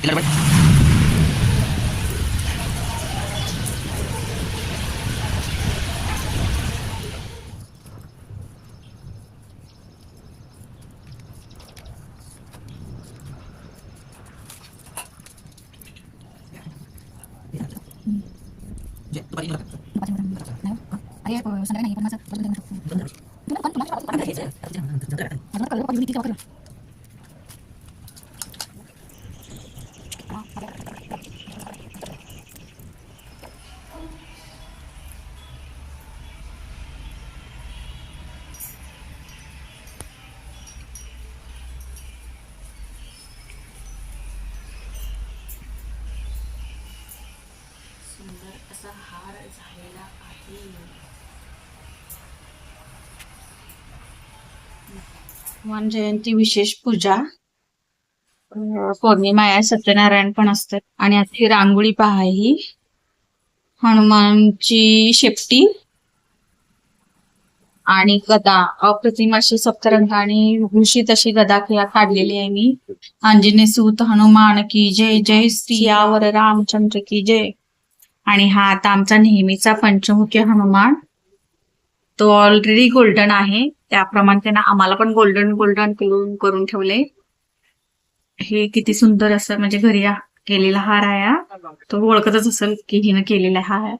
Ayo, kan? Jangan, lupa jangan. Jangan kalau kau juli. असा हार झालेला आहे. हनुमान जयंती विशेष पूजा. पौर्णिमा आहे सत्यनारायण पण असतात. आणि आता रांगोळी पहा ही. हनुमानची शेपटी. आणि गदा अप्रतिम अशी सप्तरंग आणि भूषित अशी गदा काढलेली आहे मी. अंजने सूत हनुमान की जय जय सियावर रामचंद्र की जय. आणि हा आता आमचा नेहमीचा पंचमुखी हनुमान. तो ऑलरेडी गोल्डन आहे. त्याप्रमाणे त्यांना आम्हाला पण गोल्डन गोल्डन करून करून ठेवले. हे किती सुंदर असं म्हणजे घरी केलेला हार आहे हा. तो ओळखतच असेल की हिनं केलेला हा आहे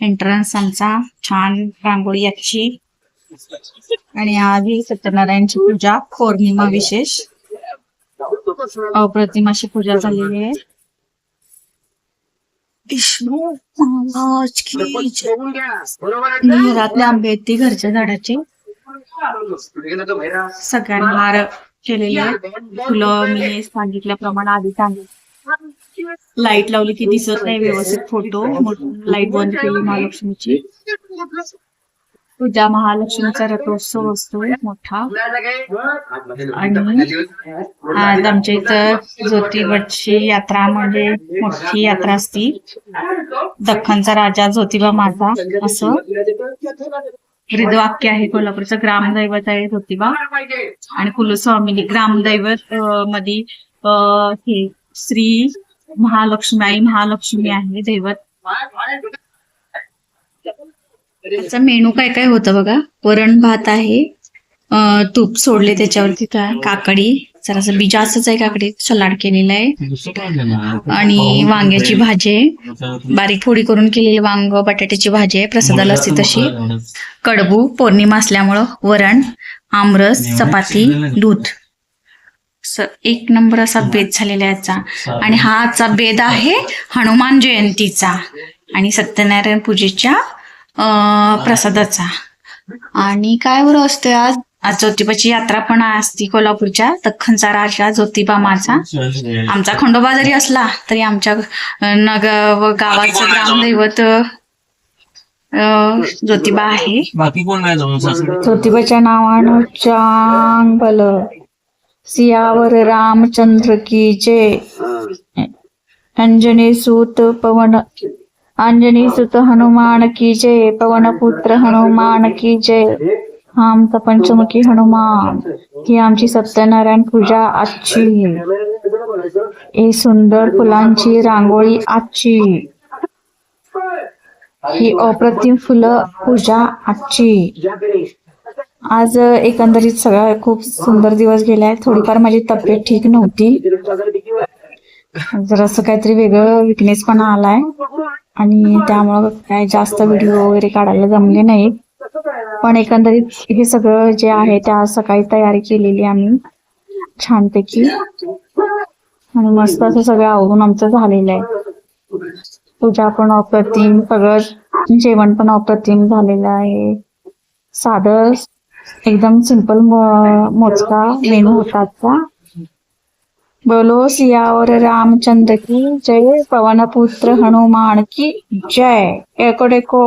एंट्रन्स आमचा. छान रांगोळी याची. आणि आज ही सत्यनारायणची पूजा पौर्णिमा विशेष. अप्रतिम अशी पूजा झालेली आहे. विष्णू महाराज की. घरातले आंबे आहेत ती घरच्या झाडाचे सगळ्यांना हार केलेले. फुलं मी सांगितल्याप्रमाणे आधी सांगितलं लाइट लावली की दिसत नाही व्यवस्थित फोटो. लाइट बंद केली महालक्ष्मीची. पूजा महालक्ष्मीचा रथोत्सव असतो मोठा. आणि आज आमच्या इथं ज्योतिबाची यात्रा म्हणजे मोठी यात्रा असती. दख्खनचा राजा ज्योतिबा माझा असं. ब्रिदवाक्य आहे कोल्हापूरचं ग्रामदैवत आहे ज्योतिबा. आणि कुलस्वामिनी ग्रामदैवत मध्ये हे श्री महालक्ष्मी आई महालक्ष्मी आहे दैवत. त्याचा मेनू काय काय होतं बघा? वरण भात आहे तूप सोडले त्याच्यावरती काय काकडी. जरासं बी जास्तच आहे काकडी. सलाड केलेलं आहे. आणि वांग्याची भाजी. आहे बारीक फोडी करून केलेली वांग बटाट्याची भाजी आहे. प्रसादाला असते तशी. कडबू पौर्णिमा असल्यामुळं वरण आमरस चपाती दूध. एक नंबर असा बेद झालेला आहे याचा आणि हा आजचा बेद आहे हनुमान जयंतीचा. आणि सत्यनारायण पूजेच्या प्रसादाचा. आणि काय बरं असतं आज? आज ज्योतिबाची यात्रा पण असती कोल्हापूरच्या. दख्खनचा राजा ज्योतिबा माझा आमचा खंडोबा जरी असला तरी आमच्या नग व गावाचं ग्रामदैवत ज्योतिबा आहे. बाकी कोण ज्योतिबाच्या नावानं चांगल सियावर रामचंद्र की जय. अंजनी सूत पवन अंजनी सुत हनुमान की जय पवन पुत्र हनुमान की जय। हा आमचा पंचमुखी हनुमान ही आमची सत्यनारायण पूजा आजची। ही सुंदर फुलांची रांगोळी आजची। ही अप्रतिम फुलं पूजा आजची। आज एकंदरीत सगळा खूप सुंदर दिवस गेलाय थोडीफार माझी तब्येत ठीक नव्हती। जरासं काहीतरी वेगळं विकनेस पण आलाय। आणि त्यामुळं काय जास्त व्हिडिओ वगैरे काढायला जमले नाही. पण एकंदरीत हे सगळं जे आहे त्या सकाळी तयारी केलेली आम्ही छानपैकी. आणि मस्त असं सगळं आवरून आमचं झालेलं आहे. पूजा पण अप्रतिम सगळं जेवण पण अप्रतिम झालेलं आहे. साधं एकदम सिंपल मोजका मेनू होता बोलो सियावर रामचंद्र की जय पवन पुत्र हनुमान की जय एकोडेको